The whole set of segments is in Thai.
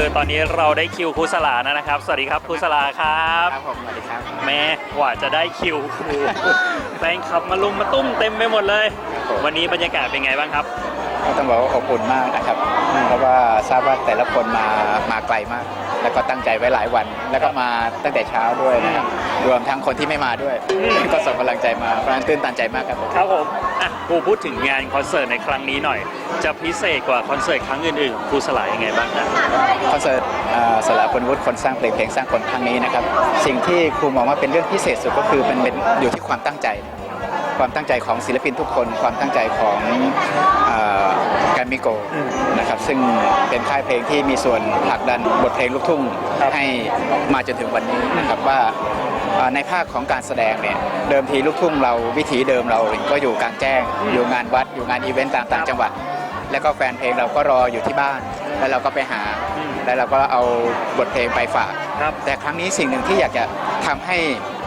คือตอนนี้เราได้คิวครูสลาแล้วนะครับ สวัสดีครับครูสลาครับ ครับผมสวัสดีครับแม่กว่าจะได้คิวครูแฟนคลับมาลุมมาตุ้มเต็มไปหมดเลยผมวันนี้บรรยากาศเป็นไงบ้างครับ ก็ต้องบอกว่าอบอุ่นมากนะครับ เพราะว่าทราบว่าแต่ละคนมามาไกลมาก แล้วก็ตั้งใจไว้หลายวัน แล้วก็มาตั้งแต่เช้าด้วยนะครับ รวมทั้งคนที่ไม่มาด้วยอืมก็ส่งกำลังใจมาเพราะฉะนั้นตื้นตันใจมากครับผม ครับผมอะครูพูดถึงงานคอนเสิร์ตในครั้งนี้หน่อย จะพิเศษกว่าคอนเสิร์ตครั้งอื่นๆครูสลายังไงบ้างนะคอนเสิร์ตเอ่อสลาคุณวุฒิคนสร้างเพลงเพลงสร้างคนครั้งนี้นะครับ สิ่งที่ครูมองว่าเป็นเรื่องพิเศษสุดก็คือมันเป็นอยู่ที่ความตั้งใจ ความตั้งใจของศิลปินทุกคน ความตั้งใจของแกรมมิโกอืมนะครับซึ่งเป็นค่ายเพลงที่มีส่วนผลักดันบทเพลงลูกทุ่ง ครับ ให้มาจนถึงวันนี้นะครับว่าเอ่อ ในภาคของการแสดงเนี่ยเดิมทีลูกทุ่งเราวิถีเดิมเราก็อยู่กลางแจ้ง อยู่งานวัด อยู่งานอีเวนต์ต่างๆจังหวัด แล้วก็แฟนเพลงเราก็รออยู่ที่บ้าน แล้วเราก็ไปหาอืมแล้วเราก็เอาบทเพลงไปฝากครับแต่ครั้งนี้สิ่งหนึ่งที่อยากจะทำให้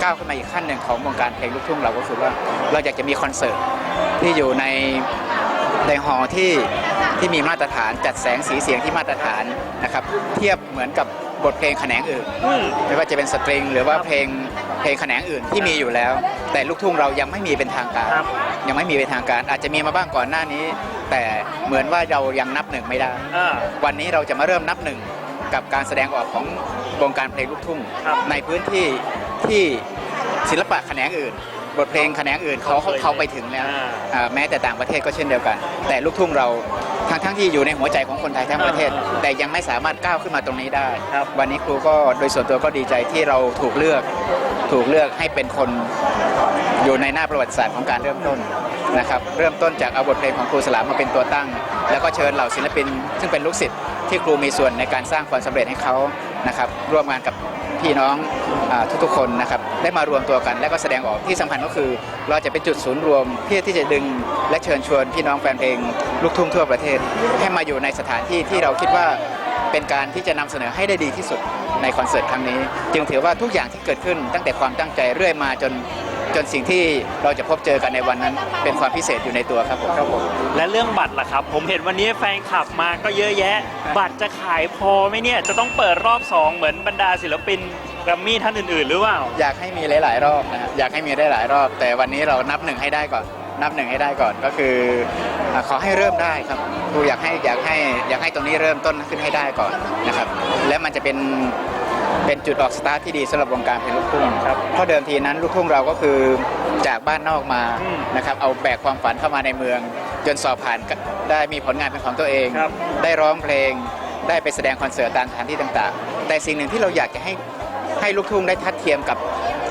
ก้าวขึ้นมาอีกขั้นหนึ่งของวงการเพลงลูกทุ่งเราก็คือว่าเราอยากจะมีคอนเสิร์ตที่อยู่ในในฮอลล์ที่ที่มีมาตรฐานจัดแสงสีเสียงที่มาตรฐานนะครับ เทียบเหมือนกับ บทเพลงแขนงอื่นอืมไม่ว่าจะเป็นสตริง หรือว่าเพลงเพลงแขนงอื่นที่มีอยู่แล้ว แต่ลูกทุ่งเรายังไม่มีเป็นทางการ ครับ ยังไม่มีเป็นทางการ อาจจะมีมาบ้างก่อนหน้านี้ แต่เหมือนว่าเรายังนับหนึ่งไม่ได้ อ่า วันนี้เราจะมาเริ่มนับหนึ่งกับการแสดงออกของวงการเพลงลูกทุ่ง ครับในพื้นที่ที่ศิลปะแขนงอื่น บทเพลงแขนงอื่นเขาเขาเคยเขาไปถึงแล้วอ่าอ่าแม้แต่ต่างประเทศก็เช่นเดียวกัน แต่ลูกทุ่งเราทั้งทั้งที่อยู่ในหัวใจของคนไทยทั้งประเทศอ่าแต่ยังไม่สามารถก้าวขึ้นมาตรงนี้ได้ ครับวันนี้ครูก็โดยส่วนตัวก็ดีใจที่เราถูกเลือกถูกเลือกให้เป็นคนอยู่ในหน้าประวัติศาสตร์ของการเริ่มต้นนะครับ เริ่มต้นจากเอาบทเพลงของครูสลามาเป็นตัวตั้ง แล้วก็เชิญเหล่าศิลปิน ซึ่งเป็นลูกศิษย์ที่ครูมีส่วนในการสร้างความสำเร็จให้เขานะครับร่วมงานกับ พี่น้องอทุกๆคนนะครับได้มารวมตัวกัน และก็แสดงออกที่สำคัญก็คือ เราจะเป็นจุดศูนย์รวมเพื่อที่จะดึงและเชิญชวนพี่น้องแฟนเพลงลูกทุ่งทั่วประเทศ ให้มาอยู่ในสถานที่ที่เราคิดว่าเป็นการที่จะนำเสนอให้ได้ดีที่สุดในคอนเสิร์ตครั้งนี้ จึงถือว่าทุกอย่างที่เกิดขึ้นตั้งแต่ความตั้งใจเรื่อยมาจน จนสิ่งที่เราจะพบเจอกันในวันนั้น เป็นความพิเศษอยู่ในตัวครับผมครับผมและเรื่องบัตรล่ะครับ ผมเห็นวันนี้แฟนคลับมาก็เยอะแยะ บัตรจะขายพอไหมเนี่ยจะต้องเปิดรอบ 2 เหมือนบรรดาศิลปินแกรมมี่ท่านอื่นๆ หรือเปล่า อยากให้มีหลาย ๆ รอบนะฮะอยากให้มีได้หลายรอบ แต่วันนี้เรานับหนึ่งให้ได้ก่อน นับหนึ่งให้ได้ก่อนก็คืออ่าขอให้เริ่มได้ครับครูอยากให้อยากให้อยากให้ตรงนี้เริ่มต้นขึ้นให้ได้ก่อนนะครับ และมันจะเป็น เป็นจุดออกสตาร์ทที่ดีสำหรับวงการเพลงลูกทุ่งครับเพราะเดิมทีนั้นลูกทุ่งเราก็คือจากบ้านนอกมาอืมนะครับเอาแบกความฝันเข้ามาในเมือง จนสอบผ่านก็ได้มีผลงานเป็นของตัวเอง ครับ ได้ร้องเพลง ได้ไปแสดงคอนเสิร์ตตามสถานที่ต่างๆ แต่สิ่งหนึ่งที่เราอยากจะให้ให้ลูกทุ่งได้ทัดเทียมกับ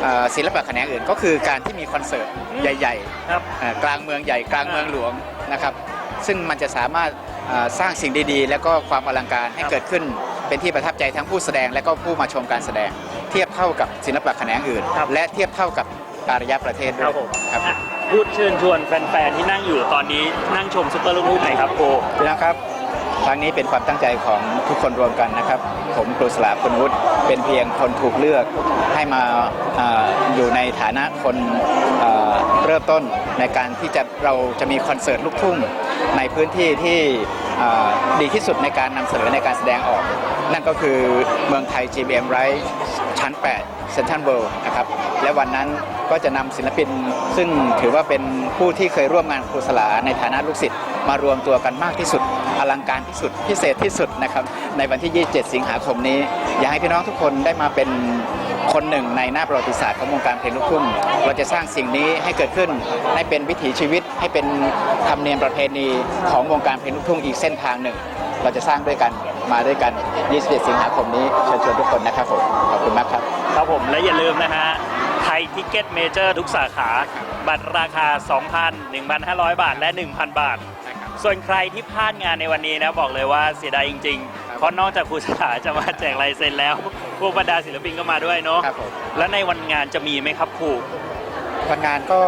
เอ่อศิลปะแขนงอื่น ก็คือการที่มีคอนเสิร์ตอืมใหญ่ครับๆเอ่อกลางเมืองใหญ่กลางเมืองหลวงนะครับ ซึ่งมันจะสามารถเอ่อสร้างสิ่งดีๆ แล้วก็ความอลังการให้ครับ เกิดขึ้น เป็นที่ประทับใจทั้งผู้แสดงและก็ผู้มาชมการแสดง เทียบเท่ากับศิลปะแขนงอื่น ครับ และเทียบเท่ากับอารยประเทศด้ครัวบยผมครับอะพูดเชิญชวนแฟนๆที่นั่งอยู่ตอนนี้นั่งชมซุปเปอร์ลูกทุ่งหน่อยครับโกพี่น้องครับครั้งนี้เป็นความตั้งใจของทุกคนรวมกันนะครับ ผมครูสลาคุณวุฒิเป็นเพียงคนถูกเลือกให้มาเอออยู่ในฐานะคนเอ่อเริ่มต้นในการที่จะเราจะมีคอนเสิร์ตลูกทุ่งในพื้นที่ที่เอ่อดีที่สุดในการนำเสนอในการแสดงออก นั่นก็คือเมืองไทย GBM Right ชั้น 8 เซนทรัลเวิลด์นะครับ และวันนั้นก็จะนำศิลปิน ซึ่งถือว่าเป็นผู้ที่เคยร่วมงานครูสลาในฐานะลูกศิษย์มารวมตัวกันมากที่สุด อลังการที่สุด พิเศษที่สุดนะครับ ในวันที่ 27 สิงหาคมนี้ อยากให้พี่น้องทุกคนได้มาเป็นคนหนึ่งในหน้าประวัติศาสตร์ของวงการเพลงลูกทุ่ง เราจะสร้างสิ่งนี้ให้เกิดขึ้น ให้เป็นวิถีชีวิต ให้เป็นธรรมเนียมประเพณีของวงการเพลงลูกทุ่งอีกเส้นทางหนึ่ง เราจะสร้างด้วยกัน มาด้วยกัน 21 สิงหาคมนี้เชิญชวนทุกคนนะครับผม ขอบคุณมากครับ ครับผมและอย่าลืมนะฮะไทยทิกเก็ตเมเจอร์ทุกสาขา บัตรราคา 2,000 1,500 บาท และ 1,000 บาท ส่วนใครที่พลาดงานในวันนี้นะบอกเลยว่าเสียดายจริงครับๆเพราะนอกจากครูสถาจะมาแจกลายเซ็นแล้ว พวกบรรดาศิลปินก็มาด้วยเนาะครับผม และในวันงานจะมีไหมครับครู วันงานก็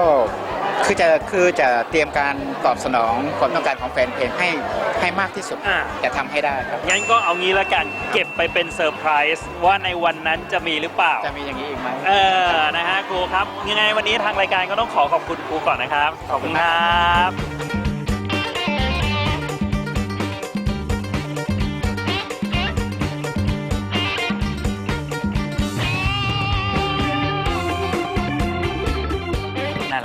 คือจะคือจะเตรียมการตอบสนองความต้องการของแฟนเพลงให้ให้มากที่สุดอ่า จะทำให้ได้ครับ งั้นก็เอางี้ละกัน เก็บไปเป็นเซอร์ไพรส์ว่าในวันนั้นจะมีหรือเปล่า จะมีอย่างนี้อีกไหม เออ นะฮะครูครับ ยังไงวันนี้ทางรายการก็ต้องขอขอบคุณครูก่อนนะครับ ขอบคุณครับ